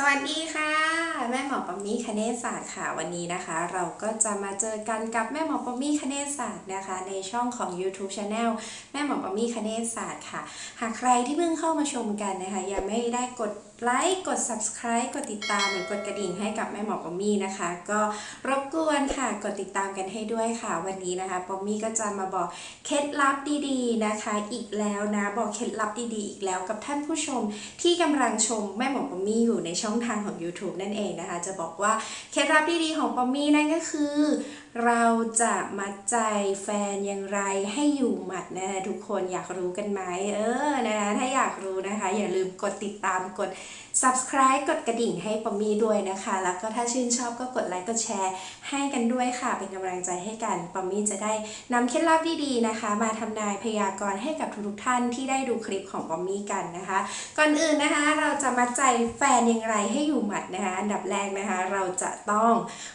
สวัสดีค่ะ แม่หมอปอมมี่คเนศศาสตร์ค่ะวันนี้นะคะ เราก็จะมาเจอกันกับแม่หมอปอมมี่คเนศศาสตร์นะคะ ในช่องของ YouTube Channel แม่หมอปอมมี่คเนศศาสตร์ค่ะ หากใครที่เพิ่งเข้ามาชมกันนะคะ ยังไม่ได้กด ไลค์กด subscribe กดติดตามหรือกดกระดิ่งให้กับแม่หมอปอมมี่นะคะ ก็รบกวนค่ะกดติดตามกันให้ด้วยค่ะ วันนี้นะคะปอมมี่ก็จะมาบอกเคล็ดลับดีๆนะคะ อีกแล้วนะบอกเคล็ดลับดีๆ อีกแล้วกับท่านผู้ชมที่กำลังชมแม่หมอปอมมี่อยู่ในช่องทางของ YouTube นั่นเองนะคะ จะบอกว่าเคล็ดลับดีๆของปอมมี่นั่นก็คือ เราจะมัดใจแฟนอย่างไรให้อยู่หมัดนะทุกคนอยากรู้กันไหมเออนะคะถ้าากรู้นะคะ อย่าลืมกดติดตามกด subscribe กดกระดิ่งให้ปอมมี่ด้วยนะคะ แล้วก็ถ้าชื่นชอบก็กดไลค์กดแชร์ให้กันด้วยค่ะ เป็นกำลังใจให้กันปอมมี่จะได้นำเคล็ดลับดีๆนะคะ มาทำนายพยากรณ์ให้กับทุกๆท่านที่ได้ดูคลิปของปอมมี่กันนะคะ ก่อนอื่นนะคะเราจะมัดใจแฟนอย่างไรให้อยู่หมัดนะคะอันดับแรกนะคะเราจะต้อง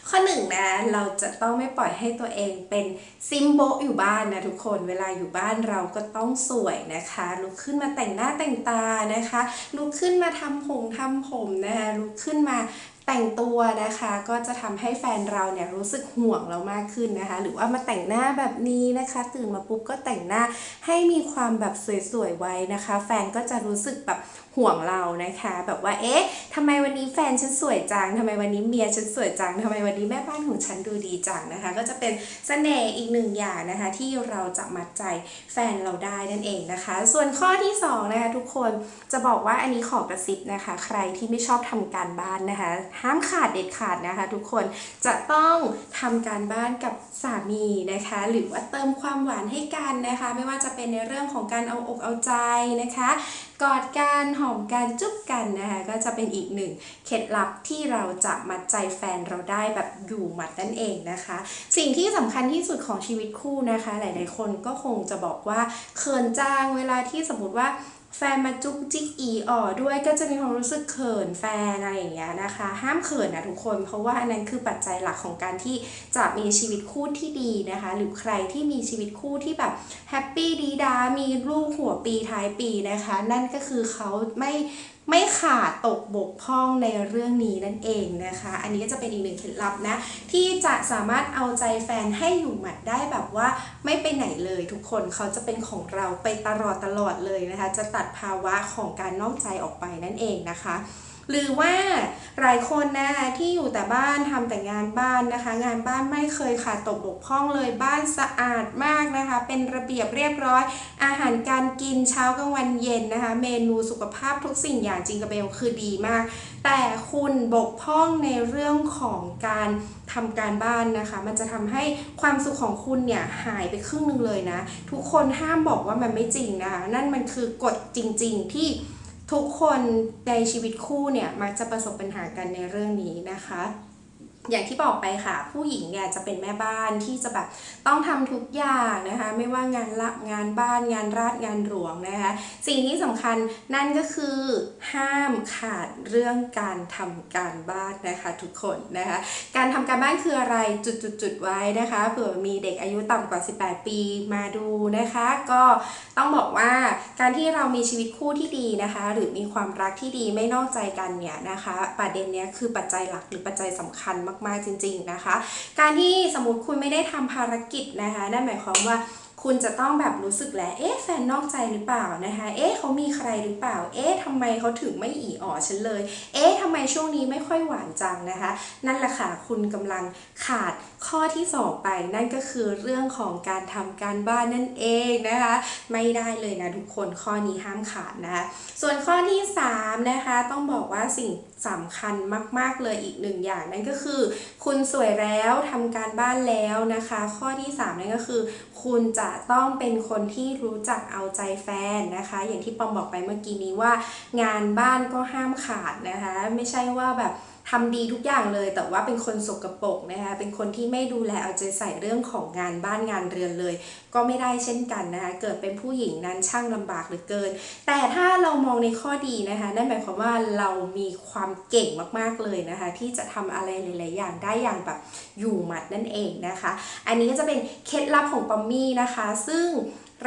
ข้อหนึ่งนะเราจะต้องไม่ปล่อยให้ตัวเองเป็นซิมโบะอยู่บ้านนะทุกคนเวลาอยู่บ้านเราก็ต้องสวยนะคะลุกขึ้นมาแต่งหน้าแต่งตานะคะลุกขึ้นมาทำผมทำผมนะคะลุกขึ้นมาแต่งตัวนะคะก็จะทำให้แฟนเราเนี่ยรู้สึกห่วงเรามากขึ้นนะคะ หรือว่ามาแต่งหน้าแบบนี้นะคะ ตื่นมาปุ๊บก็แต่งหน้าให้มีความแบบสวยๆไว้นะคะ แฟนก็จะรู้สึกแบบ ห่วงเรานะคะ แบบว่าเอ๊ะทำไมวันนี้แฟนฉันสวยจังทำไมวันนี้เมียฉันสวยจังทำไมวันนี้แม่บ้านของฉันดูดีจังนะคะ ก็จะเป็นเสน่ห์อีกหนึ่งอย่างนะคะ ที่เราจะมัดใจแฟนเราได้นั่นเองนะคะ ส่วนข้อที่สองนะคะทุกคนจะบอกว่าอันนี้ขอกระซิบนะคะ ใครที่ไม่ชอบทำการบ้านนะคะ ห้ามขาดเด็ดขาดนะคะ ทุกคนจะต้องทำการบ้านกับสามีนะคะ หรือว่าเติมความหวานให้กันนะคะ ไม่ว่าจะเป็นในเรื่องของการเอาอกเอาใจนะคะกอดกันหอมกันจุ๊บกันนะคะก็จะเป็นอีกหนึ่งเคล็ดลับที่เราจะมัดใจแฟนเราได้แบบอยู่หมัดนั่นเองนะคะ สิ่งที่สำคัญที่สุดของชีวิตคู่นะคะ หลาย ๆ คนก็คงจะบอกว่าเขินจังเวลาที่สมมติว่า แฟนมาจุ๊กจิ๊กอีอ่อด้วยก็จะมีความรู้สึกเขินแฟนอะไรอย่างเงี้ยนะคะ ห้ามเขินนะทุกคน เพราะว่าอันนั้นคือปัจจัยหลักของการที่จะมีชีวิตคู่ที่ดีนะคะ หรือใครที่มีชีวิตคู่ที่แบบแฮปปี้ดีดา มีลูกหัวปีท้ายปีนะคะ นั่นก็คือเขาไม่ไม่ขาดตกบกพร่องในเรื่องนี้นั่นเองนะคะ อันนี้ก็จะเป็นอีกหนึ่งเคล็ดลับนะ ที่จะสามารถเอาใจแฟนให้อยู่หมัดได้แบบว่าไม่ไปไหนเลยทุกคนเขาจะเป็นของเราไปตลอดตลอดเลยนะคะ จะตัดภาวะของการนอกใจออกไปนั่นเองนะคะ หรือว่าหลายคนนะคะที่อยู่แต่บ้านทำแต่งานบ้านนะคะ งานบ้านไม่เคยขาดตกบกพร่องเลยบ้านสะอาดมากนะคะ เป็นระเบียบเรียบร้อย อาหารการกินเช้ากลางวันเย็นนะคะ เมนูสุขภาพทุกสิ่งอย่างจริงกับเบลคือดีมาก แต่คุณบกพร่องในเรื่องของการทำการบ้านนะคะ มันจะทำให้ความสุขของคุณเนี่ยหายไปครึ่งหนึงเลยนะ ทุกคนห้ามบอกว่ามันไม่จริงนะคะ นั่นมันคือกฎจริง ๆ ที่ ทุกคนในชีวิตคู่เนี่ยมักจะประสบปัญหากันในเรื่องนี้นะคะ อย่างที่บอกไปค่ะ ผู้หญิงเนี่ยจะเป็นแม่บ้านที่จะแบบต้องทำทุกอย่างนะคะ ไม่ว่างานละงานบ้านงานราชงานหลวงนะคะ สิ่งที่สำคัญนั่นก็คือห้ามขาดเรื่องการทำการบ้านนะคะทุกคนนะคะ การทำการบ้านคืออะไรจุดๆๆไว้นะคะเผื่อมีเด็กอายุต่ำกว่า 18 ปีมาดูนะคะ ก็ต้องบอกว่าการที่เรามีชีวิตคู่ที่ดีนะคะ หรือมีความรักที่ดีไม่นอกใจกันเนี่ยนะคะ ประเด็นเนี้ยคือปัจจัยหลักหรือปัจจัยสำคัญมากๆจริง ๆนะคะ การที่สมมติคุณไม่ได้ทำภารกิจนะคะนั่นหมายความว่าคุณจะต้องแบบรู้สึกแหละเอ๊ะ แฟนนอกใจหรือเปล่านะคะ เอ๊ะเขามีใครหรือเปล่า เอ๊ะทำไมเขาถึงไม่อีอ๋อฉันเลย เอ๊ะทำไมช่วงนี้ไม่ค่อยหวานจังนะคะ นั่นแหละค่ะ คุณกำลังขาดข้อที่สองไป นั่นก็คือเรื่องของการทำการบ้านนั่นเองนะคะ ไม่ได้เลยนะทุกคน ข้อนี้ห้ามขาดนะคะ ส่วนข้อที่สามนะคะ ต้องบอกว่าสิ่งสำคัญมาก ๆ เลยอีกหนึ่งอย่าง นั่นก็คือ คุณสวยแล้วทำการบ้านแล้วนะคะ ข้อที่สามนั่นก็คือ คุณจะต้องเป็นคนที่รู้จักเอาใจแฟนนะคะ อย่างที่ปอมบอกไปเมื่อกี้นี้ว่า งานบ้านก็ห้ามขาดนะคะ ไม่ใช่ว่าแบบ ทำดีทุกอย่างเลย แต่ว่าเป็นคนสกปรกนะคะเป็นคนที่ไม่ดูแลเอาใจใส่เรื่องของงานบ้านงานเรือนเลย ก็ไม่ได้เช่นกันนะคะเกิดเป็นผู้หญิงนั้นช่างลำบากเหลือเกิน แต่ถ้าเรามองในข้อดีนะคะนั่นหมายความว่าเรามีความเก่งมากๆเลยนะคะที่จะทำอะไรหลายๆอย่างได้อย่างแบบอยู่หมัดนั่นเองนะคะ อันนี้ก็จะเป็นเคล็ดลับของปอมมี่นะคะ ซึ่ง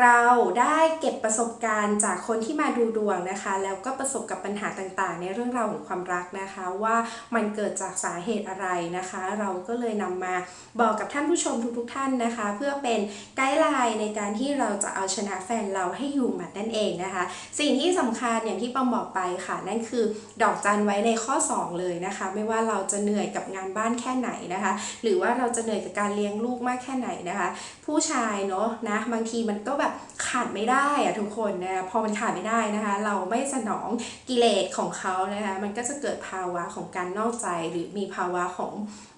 เราได้เก็บประสบการณ์จากคนที่มาดูดวงนะคะ แล้วก็ประสบกับปัญหาต่างๆ ในเรื่องราวของความรักนะคะ ว่ามันเกิดจากสาเหตุอะไรนะคะ เราก็เลยนำมาบอกกับท่านผู้ชมทุกๆ ท่านนะคะ เพื่อเป็นไกด์ไลน์ในการที่เราจะเอาชนะแฟนเราให้อยู่หมัดนั่นเองนะคะ สิ่งที่สำคัญอย่างที่ปอมบอกไปค่ะ นั่นคือดอกจันไว้ในข้อ 2 เลยนะคะ ไม่ว่าเราจะเหนื่อยกับงานบ้านแค่ไหนนะคะ หรือว่าเราจะเหนื่อยกับการเลี้ยงลูกมากแค่ไหนนะคะ ผู้ชายเนาะนะบางทีมันก็แบบขาดไม่ได้อะทุกคนนะพอมันขาดไม่ได้นะคะ เราไม่สนองกิเลสของเขานะคะมันก็จะเกิดภาวะของการนอกใจหรือมีภาวะของ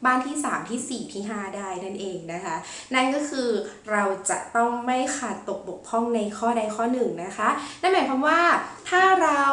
บ้านที่ 3 ที่ 4 ที่ 5 ได้นั่นเองนะคะ นั่นก็คือเราจะต้องไม่ขาดตกบกพร่องในข้อใดข้อหนึ่งนะคะนั่นหมายความว่าถ้าเรา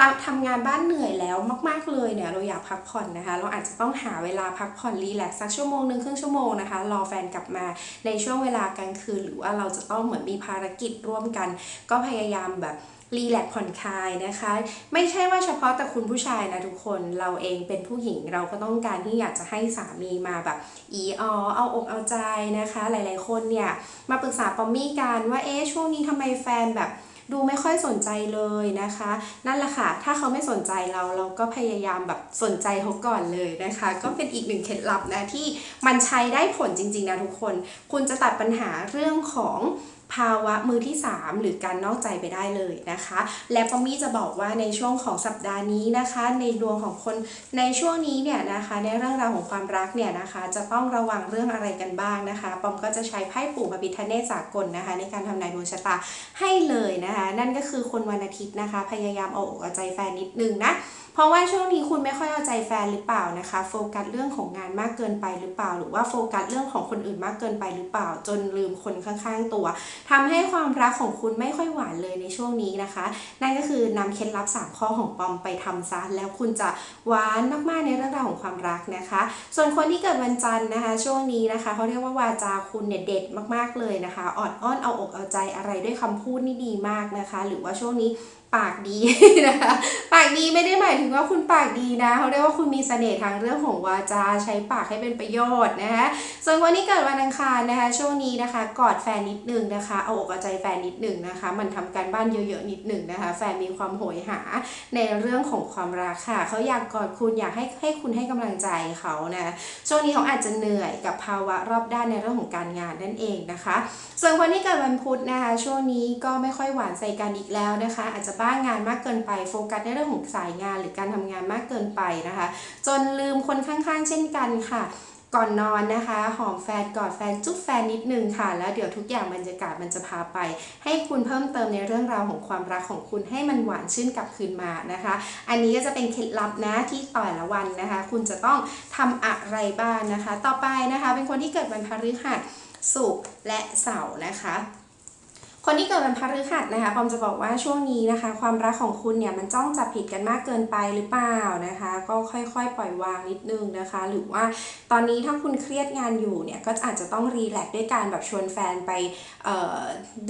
ตามทำงานบ้านเหนื่อยแล้วมาก ๆเลยเนี่ยเราอยากพักผ่อนนะคะ เราอาจจะต้องหาเวลาพักผ่อนรีแลกซ์สักชั่วโมงหนึ่งครึ่งชั่วโมงนะคะรอแฟนกลับมาในช่วงเวลากลางคืนหรือว่าเราจะต้องเหมือนมีภารกิจร่วมกัน ก็พยายามแบบรีแลกผ่อนคลายนะคะ ไม่ใช่ว่าเฉพาะแต่คุณผู้ชายนะทุกคนเราเองเป็นผู้หญิงเราก็ต้องการที่อยากจะให้สามีมาแบบ อีออเอาอกเอาใจนะคะ หลายๆคนเนี่ย มาปรึกษาปอมมี่กันว่าเอ๊ะช่วงนี้ทำไมแฟนแบบดูไม่ค่อยสนใจเลยนะคะ นั่นแหละค่ะ ถ้าเขาไม่สนใจเราเราก็พยายามแบบสนใจเขาก่อนเลยนะคะ ก็เป็นอีกหนึ่งเคล็ดลับนะที่มันใช้ได้ผลจริง ๆ นะทุกคน คุณจะตัดปัญหาเรื่องของ ภาวะมือที่ 3 หรือการนอกใจไปได้เลยนะคะ และปอมมี่จะบอกว่าในช่วงของสัปดาห์นี้นะคะ ในดวงของคนในช่วงนี้เนี่ยนะคะในเรื่องราวของความรักเนี่ยนะคะจะต้องระวังเรื่องอะไรกันบ้างนะคะปอมก็จะใช้ไพ่ปู่พระพิฆเนศสากลนะคะ ในการทำนายดวงชะตาให้เลยนะคะ นั่นก็คือคนวันอาทิตย์นะคะ พยายามเอาอกเอาใจแฟนนิดนึงนะเพราะว่าช่วงนี้คุณไม่ค่อยเอาใจแฟนหรือเปล่านะคะ โฟกัสเรื่องของงานมากเกินไปหรือเปล่า หรือว่าโฟกัสเรื่องของคนอื่นมากเกินไปหรือเปล่า จนลืมคนข้างๆตัวทำให้ความรักของคุณไม่ค่อยหวานเลยในช่วงนี้นะคะ นั่นก็คือนำเคล็ดลับ 3 ข้อของปอมไปทำซะแล้วคุณจะหวานมากๆในเรื่องราวของความรักนะคะ ส่วนคนที่เกิดวันจันทร์นะคะ ช่วงนี้นะคะเขาเรียกว่าวาจาคุณเนี่ยเด็ดมากๆเลยนะคะออดอ้อนเอาอกเอาใจอะไรด้วยคำพูดนี่ดีมากนะคะ หรือว่าช่วงนี้ปากดีนะคะ ปากดีไม่ได้หมายถึงว่าคุณปากดีนะเขาเรียกว่าคุณมีเสน่ห์ทางเรื่องของวาจาใช้ปากให้เป็นประโยชน์นะคะส่วนคนที่เกิดวันอังคารนะคะ ช่วงนี้นะคะกอดแฟนนิดนึงนะคะ เอาอกเอาใจแฟนนิดนึงนะคะ มันทำการบ้านเยอะๆนิดนึงนะคะ แฟนมีความโหยหาในเรื่องของความรักค่ะเขาอยากกอดคุณอยากให้ให้คุณให้กำลังใจเขานะช่วงนี้เขาอาจจะเหนื่อยกับภาวะรอบด้านในเรื่องของการงานนั่นเองนะคะ ส่วนคนที่เกิดวันพุธนะคะ ช่วงนี้ก็ไม่ค่อยหวานใส่กันอีกแล้วนะคะ อาจจะบ้างงานมากเกินไปโฟกัสในเรื่องของสายงานหรือการทำงานมากเกินไปนะคะ จนลืมคนข้างๆ เช่นกันค่ะก่อนนอนนะคะหอมแฟนกอดแฟนจุ๊บแฟนนิดนึงค่ะ แล้วเดี๋ยวทุกอย่างบรรยากาศมันจะพาไป ให้คุณเพิ่มเติมในเรื่องราวของความรักของคุณให้มันหวานชื่นกลับคืนมานะคะ อันนี้ก็จะเป็นเคล็ดลับนะที่ต่อละวันนะคะ คุณจะต้องทำอะไรบ้างนะคะ ต่อไปนะคะ เป็นคนที่เกิดวันพฤหัสศุกร์และเสาร์นะคะ คนที่เกิดวันพฤหัสนะคะปอมจะบอกว่าช่วงนี้นะคะ ความรักของคุณเนี่ยมันจ้องจับผิดกันมากเกินไปหรือเปล่านะคะ ก็ค่อยๆ ปล่อยวางนิดนึงนะคะ หรือว่าตอนนี้ถ้าคุณเครียดงานอยู่เนี่ยก็อาจจะต้องรีแลกซ์ด้วยการแบบชวนแฟนไป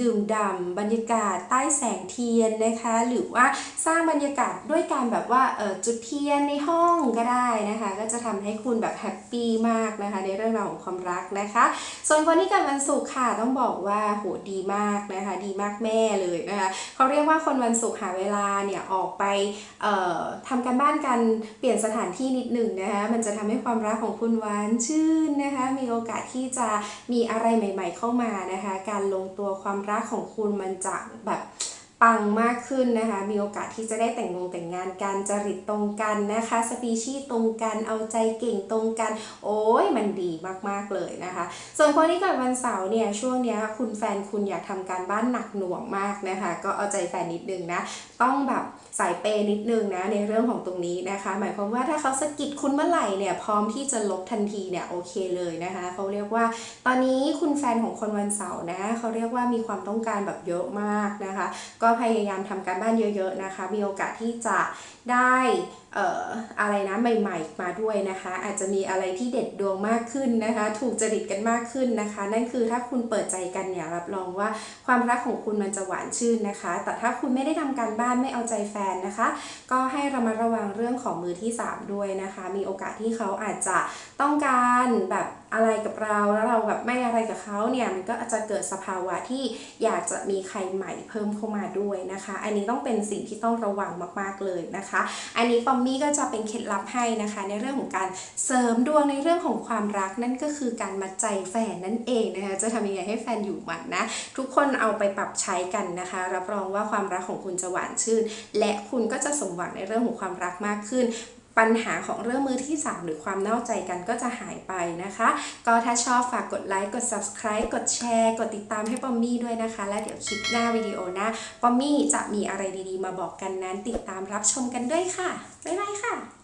ดื่มด่ำบรรยากาศใต้แสงเทียนนะคะ หรือว่าสร้างบรรยากาศด้วยการแบบว่าจุดเทียนในห้องก็ได้นะคะ ก็จะทำให้คุณแบบแฮปปี้มากนะคะ ในเรื่องราวของความรักนะคะ ส่วนคนที่เกิดวันศุกร์ค่ะต้องบอกว่าโหดีมากนะคะดีมากแม่เลยนะคะเขาเรียกว่าคนวันศุกร์หาเวลาเนี่ยออกไปเอ่อทำการบ้านกันเปลี่ยนสถานที่นิดหนึ่งนะคะมันจะทำให้ความรักของคุณหวานชื่นนะคะมีโอกาสที่จะมีอะไรใหม่ ๆ เข้ามานะคะการลงตัวความรักของคุณมันจะแบบ ปังมากขึ้นนะคะ มีโอกาสที่จะได้แต่งงงแต่งงานกันจริตตรงกันนะคะ สปีชีตรงกัน เอาใจเก่งตรงกัน โอ้ยมันดีมากๆเลยนะคะ ส่วนคนที่เกิดวันเสาร์เนี่ยช่วงเนี้ยคุณแฟนคุณอยากทำการบ้านหนักหน่วงมากนะคะ ก็เอาใจแฟนนิดนึงนะ ต้องแบบ สายเปย์นิดนึงนะในเรื่องของตรงนี้นะคะ หมายความว่าถ้าเขาสะกิดคุณเมื่อไหร่เนี่ยพร้อมที่จะลบทันทีเนี่ยโอเคเลยนะคะเขาเรียกว่า ตอนนี้คุณแฟนของคนวันเสาร์นะเขาเรียกว่ามีความต้องการแบบเยอะมากนะคะ ก็พยายามทำการบ้านเยอะๆนะคะ มีโอกาสที่จะได้ อออะไรนะใหม่ๆมาด้วยนะคะ อาจจะมีอะไรที่เด็ดดวงมากขึ้นนะคะ ถูกจริตกันมากขึ้นนะคะ นั่นคือถ้าคุณเปิดใจกันเนี่ยรับรองว่าความรักของคุณมันจะหวานชื่นนะคะ แต่ถ้าคุณไม่ได้ทำการบ้านไม่เอาใจแฟนนะคะ ก็ให้ระมัดระวังเรื่องของมือที่ 3 ด้วยนะคะ มีโอกาสที่เขาอาจจะต้องการแบบ อะไรกับเราแล้วเราแบบไม่อะไรกับเขาเนี่ยมันก็อาจจะเกิดสภาวะที่อยากจะมีใครใหม่เพิ่มเข้ามาด้วยนะคะ อันนี้ต้องเป็นสิ่งที่ต้องระวังมากๆเลยนะคะ อันนี้ปอมมี่ก็จะเป็นเคล็ดลับให้นะคะ ในเรื่องของการเสริมดวงในเรื่องของความรักนั่นก็คือการมัดใจแฟนนั่นเองนะคะจะทำยังไงให้แฟนอยู่หมัดนะทุกคนเอาไปปรับใช้กันนะคะ รับรองว่าความรักของคุณจะหวานชื่น และคุณก็จะสมหวังในเรื่องของความรักมากขึ้น ปัญหาของเรื่องมือที่ 3 หรือความนอกใจกันก็จะหายไปนะคะ ก็ถ้าชอบฝากกดไลค์ กด subscribe กดแชร์ กดติดตามให้ปอมมี่ด้วยนะคะ และเดี๋ยวคลิปหน้าวิดีโอหน้าปอมมี่จะมีอะไรดีๆ มาบอกกันนั้นติดตามรับชมกันด้วยค่ะ บ๊ายบายค่ะ